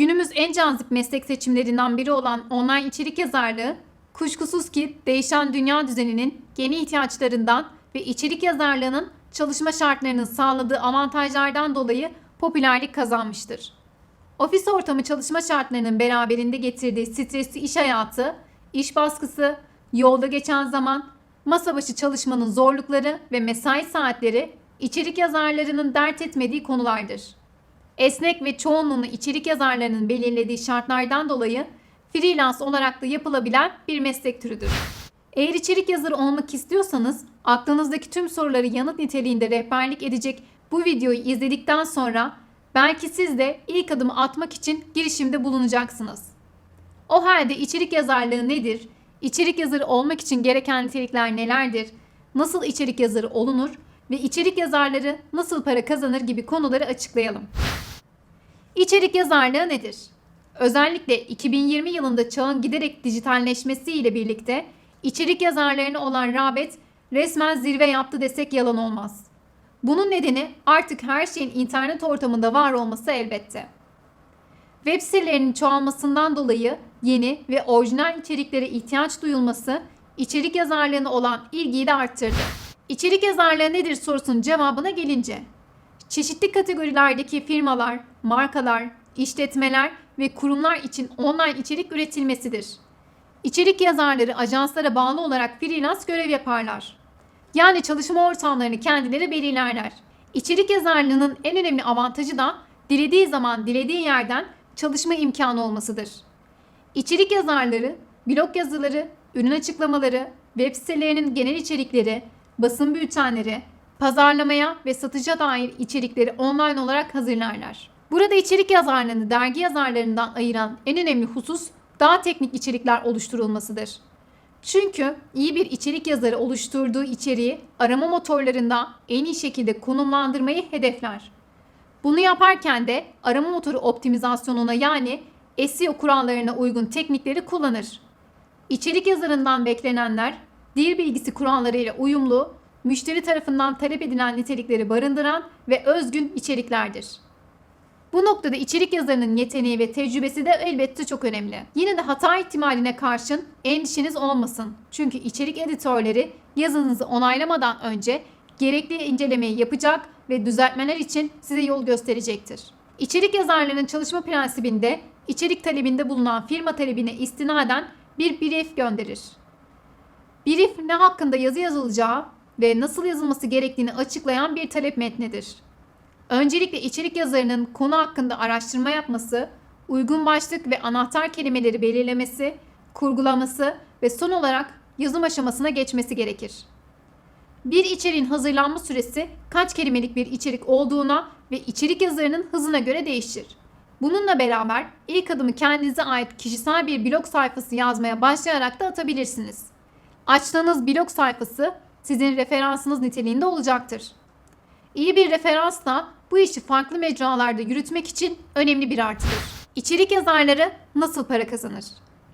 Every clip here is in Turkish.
Günümüz en cazip meslek seçimlerinden biri olan online içerik yazarlığı, kuşkusuz ki değişen dünya düzeninin yeni ihtiyaçlarından ve içerik yazarlığının çalışma şartlarının sağladığı avantajlardan dolayı popülerlik kazanmıştır. Ofis ortamı çalışma şartlarının beraberinde getirdiği stresli iş hayatı, iş baskısı, yolda geçen zaman, masa başı çalışmanın zorlukları ve mesai saatleri içerik yazarlarının dert etmediği konulardır. Esnek ve çoğunluğunu içerik yazarlarının belirlediği şartlardan dolayı freelance olarak da yapılabilen bir meslek türüdür. Eğer içerik yazarı olmak istiyorsanız aklınızdaki tüm soruları yanıt niteliğinde rehberlik edecek bu videoyu izledikten sonra belki siz de ilk adımı atmak için girişimde bulunacaksınız. O halde içerik yazarlığı nedir? İçerik yazarı olmak için gereken nitelikler nelerdir? Nasıl içerik yazarı olunur ve içerik yazarları nasıl para kazanır gibi konuları açıklayalım. İçerik yazarlığı nedir? Özellikle 2020 yılında çağın giderek dijitalleşmesiyle birlikte içerik yazarlarına olan rağbet resmen zirve yaptı desek yalan olmaz. Bunun nedeni artık her şeyin internet ortamında var olması elbette. Web sitelerinin çoğalmasından dolayı yeni ve orijinal içeriklere ihtiyaç duyulması içerik yazarlığına olan ilgiyi de arttırdı. İçerik yazarlığı nedir sorusunun cevabına gelince, çeşitli kategorilerdeki firmalar, markalar, işletmeler ve kurumlar için online içerik üretilmesidir. İçerik yazarları ajanslara bağlı olarak freelance görev yaparlar. Yani çalışma ortamlarını kendileri belirlerler. İçerik yazarlığının en önemli avantajı da dilediği zaman dilediği yerden çalışma imkanı olmasıdır. İçerik yazarları, blog yazıları, ürün açıklamaları, web sitelerinin genel içerikleri, basın bültenleri, pazarlamaya ve satışa dair içerikleri online olarak hazırlarlar. Burada içerik yazarlığını dergi yazarlarından ayıran en önemli husus daha teknik içerikler oluşturulmasıdır. Çünkü iyi bir içerik yazarı oluşturduğu içeriği arama motorlarında en iyi şekilde konumlandırmayı hedefler. Bunu yaparken de arama motoru optimizasyonuna yani SEO kurallarına uygun teknikleri kullanır. İçerik yazarından beklenenler dil bilgisi kurallarıyla uyumlu, müşteri tarafından talep edilen nitelikleri barındıran ve özgün içeriklerdir. Bu noktada içerik yazarının yeteneği ve tecrübesi de elbette çok önemli. Yine de hata ihtimaline karşın endişeniz olmasın. Çünkü içerik editörleri yazınızı onaylamadan önce gerekli incelemeyi yapacak ve düzeltmeler için size yol gösterecektir. İçerik yazarlarının çalışma prensibinde içerik talebinde bulunan firma talebine istinaden bir brief gönderir. Brief ne hakkında yazı yazılacağı ve nasıl yazılması gerektiğini açıklayan bir talep metnidir. Öncelikle içerik yazarının konu hakkında araştırma yapması, uygun başlık ve anahtar kelimeleri belirlemesi, kurgulaması ve son olarak yazım aşamasına geçmesi gerekir. Bir içeriğin hazırlanma süresi kaç kelimelik bir içerik olduğuna ve içerik yazarının hızına göre değişir. Bununla beraber ilk adımı kendinize ait kişisel bir blog sayfası yazmaya başlayarak da atabilirsiniz. Açtığınız blog sayfası sizin referansınız niteliğinde olacaktır. İyi bir referans da bu işi farklı mecralarda yürütmek için önemli bir artıdır. İçerik yazarları nasıl para kazanır?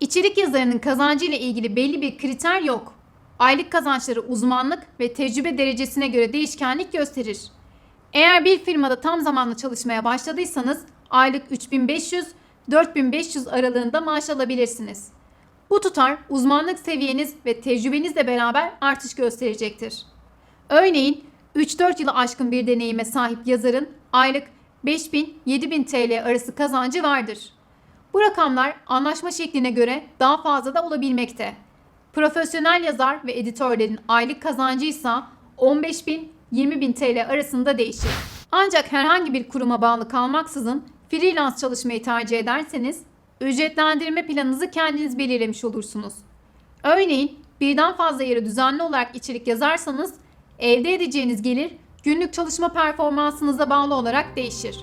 İçerik yazarının kazancı ile ilgili belli bir kriter yok. Aylık kazançları uzmanlık ve tecrübe derecesine göre değişkenlik gösterir. Eğer bir firmada tam zamanlı çalışmaya başladıysanız aylık 3500-4500 aralığında maaş alabilirsiniz. Bu tutar uzmanlık seviyeniz ve tecrübenizle beraber artış gösterecektir. Örneğin 3-4 yılı aşkın bir deneyime sahip yazarın aylık 5000-7000 TL arası kazancı vardır. Bu rakamlar anlaşma şekline göre daha fazla da olabilmekte. Profesyonel yazar ve editörlerin aylık kazancı ise 15.000-20.000 TL arasında değişir. Ancak herhangi bir kuruma bağlı kalmaksızın freelance çalışmayı tercih ederseniz ücretlendirme planınızı kendiniz belirlemiş olursunuz. Örneğin birden fazla yere düzenli olarak içerik yazarsanız elde edeceğiniz gelir günlük çalışma performansınıza bağlı olarak değişir.